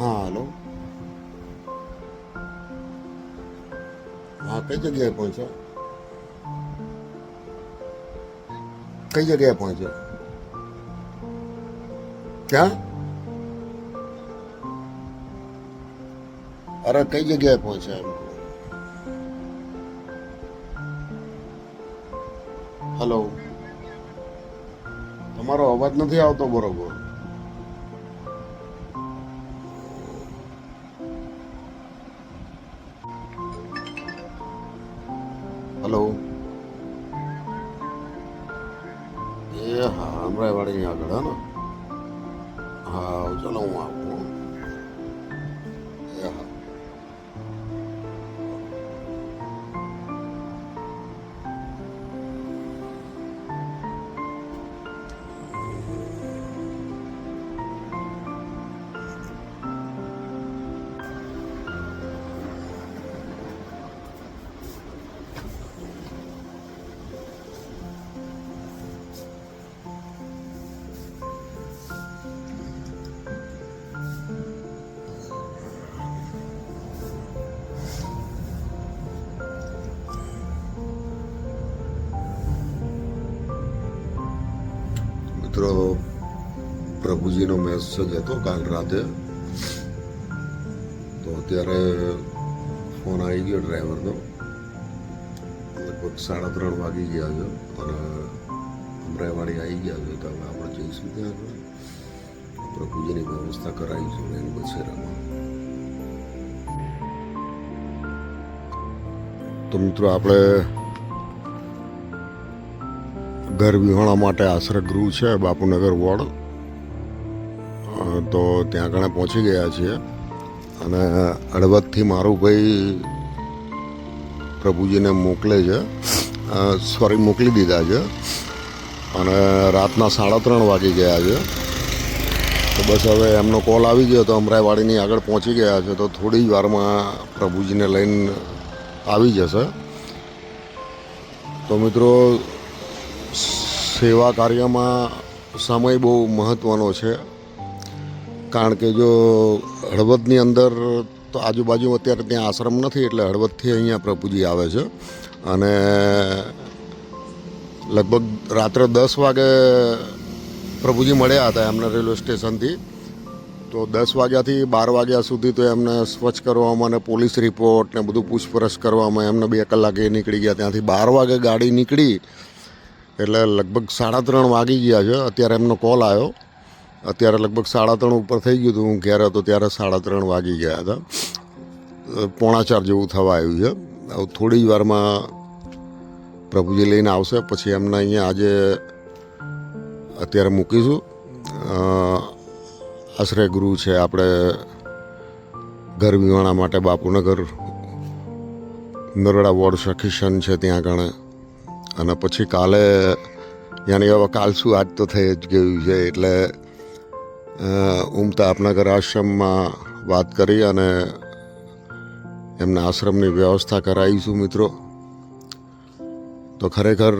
હાલો. હા, કઈ જગ્યાએ પહોંચ્યા? કઈ જગ્યાએ પહોંચ્યા? ક્યાં? અરે, કઈ જગ્યાએ પહોંચ્યા એમ? હલો તમારો અવાજ નથી આવતો બરોબર. હલો. એ હા અમરાઈવાડીની આગળ હા ને હા ચલો હું આવું. મિત્રો, પ્રભુજીનો મેસેજ હતો કાલ રાતે. તો અત્યારે ફોન આવી ગયો ડ્રાઈવરનો લગભગ સાડા ત્રણ વાગી ગયા છે. અને અમરાઈવાડી આવી ગયા છે. તો હવે આપણે જઈશું ત્યાં આગળ. પ્રભુજીની વ્યવસ્થા કરાવીશું એની બસેરામાં. તો મિત્રો, આપણે ઘર વિહોણા માટે આશ્રય ગૃહ છે, બાપુનગર વોર્ડ. તો ત્યાં આગળ પહોંચી ગયા છીએ. અને હળવદથી મારું ભાઈ પ્રભુજીને મોકલે છે. સોરી, મોકલી દીધા છે. અને રાતના સાડા ત્રણ વાગી ગયા છે. તો બસ હવે એમનો કોલ આવી ગયો તો અમરાઈવાડીની આગળ પહોંચી ગયા છે. તો થોડી જ વારમાં પ્રભુજીને લઈને આવી જશે. તો મિત્રો સેવા કાર્યમાં સમય બહુ મહત્ત્વનો છે. કારણ કે જો હળવદની અંદર તો આજુબાજુ અત્યારે ત્યાં આશ્રમ નથી, એટલે હળવદથી અહીંયા પ્રભુજી આવે છે. અને લગભગ રાત્રે દસ વાગે પ્રભુજી મળ્યા હતા એમને રેલવે સ્ટેશનથી. તો દસ વાગ્યાથી બાર વાગ્યા સુધી તો એમને સ્વચ્છ કરવામાં અને પોલીસ રિપોર્ટ ને બધું પૂછપરછ કરવામાં એમને બે કલાકે નીકળી ગયા. ત્યાંથી બાર વાગે ગાડી નીકળી એટલે લગભગ સાડા ત્રણ વાગી ગયા છે. અત્યારે એમનો કોલ આવ્યો. અત્યારે લગભગ સાડા ત્રણ ઉપર થઈ ગયું હતું. હું ઘેર હતો ત્યારે સાડા ત્રણ વાગી ગયા હતા. પોણા ચાર જેવું થવા આવ્યું છે. હવે થોડી વારમાં પ્રભુજી લઈને આવશે. પછી એમને અહીંયા આજે અત્યારે મૂકીશું. આશ્રય ગુરુ છે આપણે ઘર વિવાણા માટે બાપુનગર નરોડા વોર્ડ સખીશન છે ત્યાં આગળ અને પછી કાલે યાની હવે કાલ શું આજ તો થઈ જ ગયું છે એટલે ઉમતા આપનગર આશ્રમમાં વાત કરી અને એમના આશ્રમની વ્યવસ્થા કરાવીશું મિત્રો. તો ખરેખર,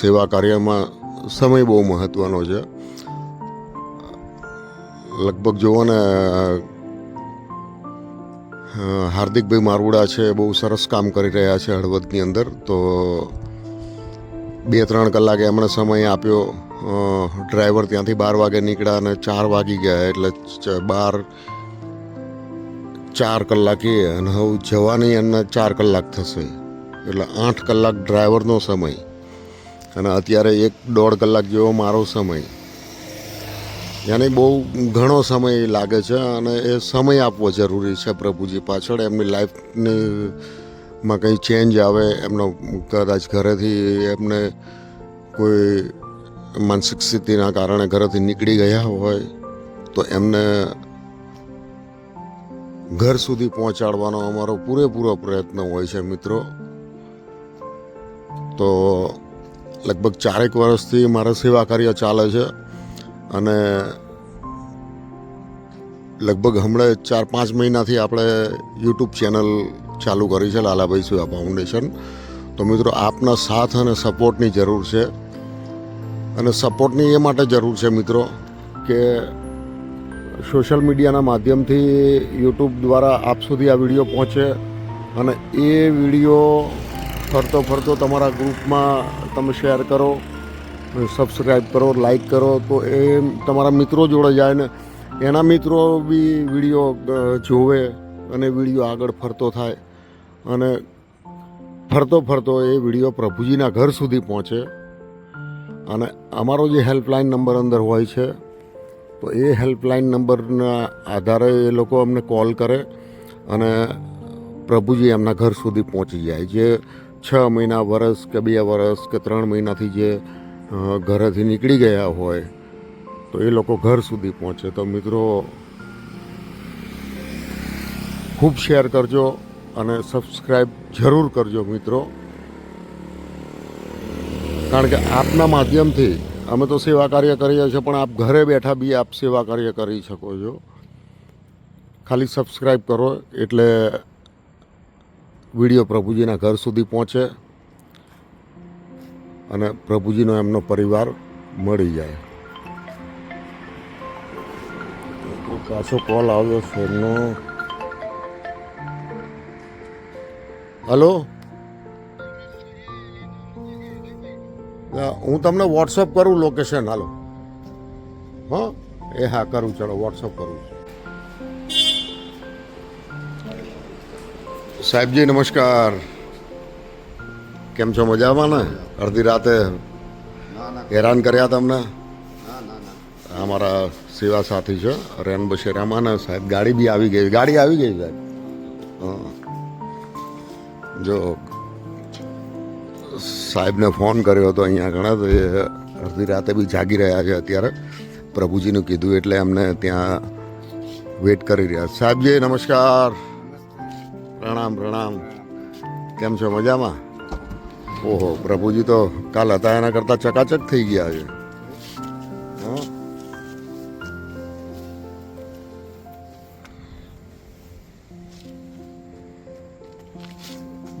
સેવા કાર્યમાં સમય બહુ મહત્ત્વનો છે. લગભગ જુઓ ને હાર્દિકભાઈ મારવડા છે, બહુ સરસ કામ કરી રહ્યા છે હળવદની અંદર. તો બે ત્રણ કલાકે એમણે સમય આપ્યો. ડ્રાઈવર ત્યાંથી બાર વાગે નીકળ્યા અને ચાર વાગી ગયા એટલે બાર, ચાર કલાકે અને હવે જવાની એને ચાર કલાક થશે. એટલે આઠ કલાક ડ્રાઈવરનો સમય. અને અત્યારે એક દોઢ કલાક જેવો મારો સમય. યાની બહુ ઘણો સમય લાગે છે અને એ સમય આપવો જરૂરી છે પ્રભુજી પાછળ. એમની લાઈફની માં કંઈ ચેન્જ આવે, એમનો કદાચ ઘરેથી એમને કોઈ માનસિક સ્થિતિના કારણે ઘરેથી નીકળી ગયા હોય, તો એમને ઘર સુધી પહોંચાડવાનો અમારો પૂરેપૂરો પ્રયત્ન હોય છે મિત્રો. તો લગભગ ચારેક વર્ષથી મારા સેવા કાર્ય ચાલે છે. અને લગભગ હમણાં ચાર પાંચ મહિનાથી આપણે યુટ્યુબ ચેનલ ચાલુ કરી છે, લાલાભાઈ સેવા ફાઉન્ડેશન. તો મિત્રો, આપના સાથ અને સપોર્ટની જરૂર છે. અને સપોર્ટની એ માટે જરૂર છે મિત્રો, કે સોશિયલ મીડિયાના માધ્યમથી યુટ્યુબ દ્વારા આપ સુધી આ વીડિયો પહોંચે અને એ વીડિયો ફરતો ફરતો તમારા ગ્રુપમાં તમે શેર કરો. સબસ્ક્રાઈબ કરો લાઈક કરો, તો એ તમારા મિત્રો જોડે જાય ને એના મિત્રો બી વીડિયો જોવે અને વીડિયો આગળ ફરતો થાય. અને ફરતો ફરતો એ વીડિયો પ્રભુજીના ઘર સુધી પહોંચે. અને અમારો જે હેલ્પલાઇન નંબર અંદર હોય છે, તો એ હેલ્પલાઇન નંબરના આધારે એ લોકો અમને કોલ કરે અને પ્રભુજી એમના ઘર સુધી પહોંચી જાય. જે છ મહિના વરસ કે બે વરસ કે ત્રણ મહિનાથી જે ઘરેથી નીકળી ગયા હોય, તો એ લોકો ઘર સુધી પહોંચે. તો મિત્રો, ખૂબ શેર કરજો અને સબસ્ક્રાઈબ જરૂર કરજો મિત્રો. કારણ કે આપના માધ્યમથી અમે તો સેવા કાર્ય કરીએ છીએ, પણ આપ ઘરે બેઠા બી આપ સેવા કાર્ય કરી શકો છો. ખાલી સબસ્ક્રાઈબ કરો એટલે વીડિયો પ્રભુજીના ઘર સુધી પહોંચે. અને પ્રભુજીનો એમનો પરિવાર મળી જાય. પાછો કોલ આવ્યો છે એમનો. હલો હું તમને વોટ્સઅપ કરું લોકેશન હાલો. હા, એ હા, કરું, ચલો વોટ્સઅપ કરું સાહેબજી, નમસ્કાર. કેમ છો? મજામાં ને? અડધી રાતે હેરાન કર્યા તમને? અમારા સેવા સાથી છે રેન બશેરામાં ને સાહેબ ગાડી બી આવી ગઈ. ગાડી આવી ગઈ સાહેબ? જો સાહેબને ફોન કર્યો હતો અહીંયા ઘણા તો એ અડધી રાતે બી જાગી રહ્યા છે અત્યારે. પ્રભુજીનું કીધું એટલે એમને ત્યાં વેટ કરી રહ્યા. સાહેબજી નમસ્કાર. પ્રણામ પ્રણામ. કેમ છો? મજામાં? ઓહો, પ્રભુજી તો કાલ હતા એના કરતાં ચકાચક થઈ ગયા છે?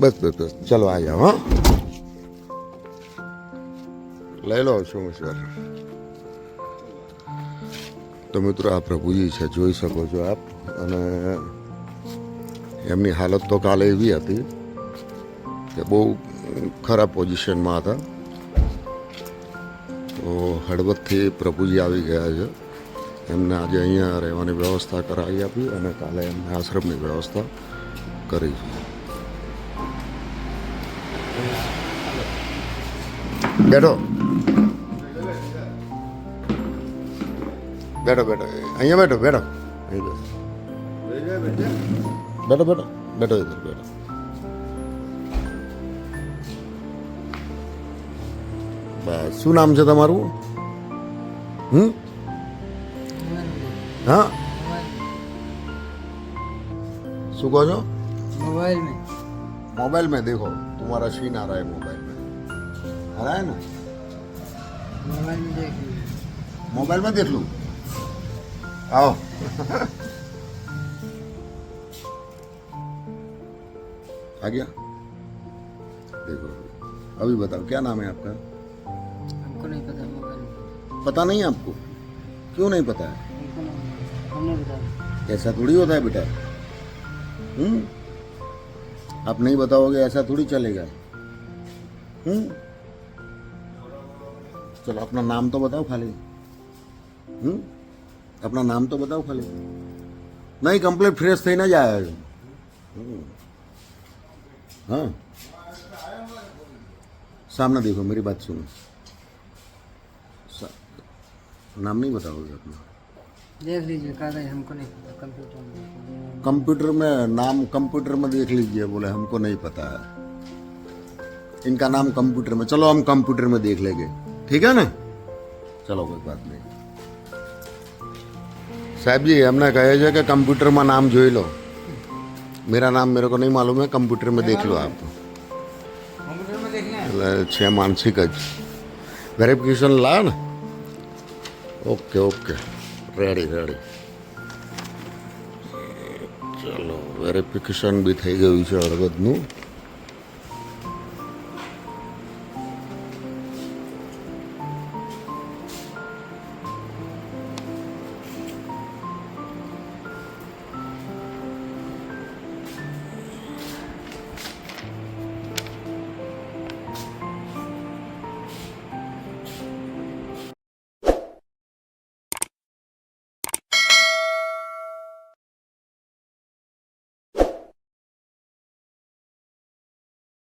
બસ બસ બસ. ચલો આ જાઓ લઈ લો સોમેશ્વર તો મિત્રો, આ પ્રભુજી છે, જોઈ શકો છો આપ. અને એમની હાલત તો કાલે એવી હતી કે બહુ ખરાબ પોઝિશનમાં હતા. તો હળવદથી પ્રભુજી આવી ગયા છે. એમને આજે અહીંયા રહેવાની વ્યવસ્થા કરાવી આપી અને કાલે એમને આશ્રમની વ્યવસ્થા કરી છે. બેઠો. બેઠો બેઠો. અહીંયા બેઠો બેઠો. અહીં બેઠો. બેઠો બેઠો. બેઠો બેઠો. બસ શું નામ છે તમારું હમ હા શું કહો છો मोबाइल में मोबाइल में देखो तुम्हारा सीन आ रहा है मोबाइल में आ रहा है ना मोबाइल में देख लीजिए मोबाइल में देख लूँ आओ आ गया देखो अभी बताओ क्या नाम है आपका पता नहीं है आपको क्यों नहीं पता है हमको नहीं हमने बताया ऐसा थोड़ी होता है बेटा हम्म आप नहीं बताओगे ऐसा थोड़ी चलेगा हम्म चलो अपना नाम तो बताओ खाली हम्म अपना नाम तो बताओ खाली नहीं कंप्लीट फ्रेश થઈ ના જાય हम्म। हाँ सामने देखो मेरी बात सुनो सा- नाम नहीं बताओगे अपना? देख लीजिए कागज़ हमको नहीं कंप्यूटर में। कंप्यूटर में नाम कंप्यूटर में देख लीजिए बोले हमको नहीं पता है। इनका नाम कंप्यूटर में चलो हम कंप्यूटर में देख लेंगे। ठीक है ना? चलो कोई बात नहीं। साहब जी हमने कहे जो कि कंप्यूटर में नाम जोई लो। मेरा नाम मेरे को नहीं मालूम है कंप्यूटर में देख लो आप। छः मानसिक वेरिफिकेशन ला ना। ઓકે ઓકે રેડી રેડી ચલો વેરિફિકેશન બી થઈ ગયું છે હળવદનું.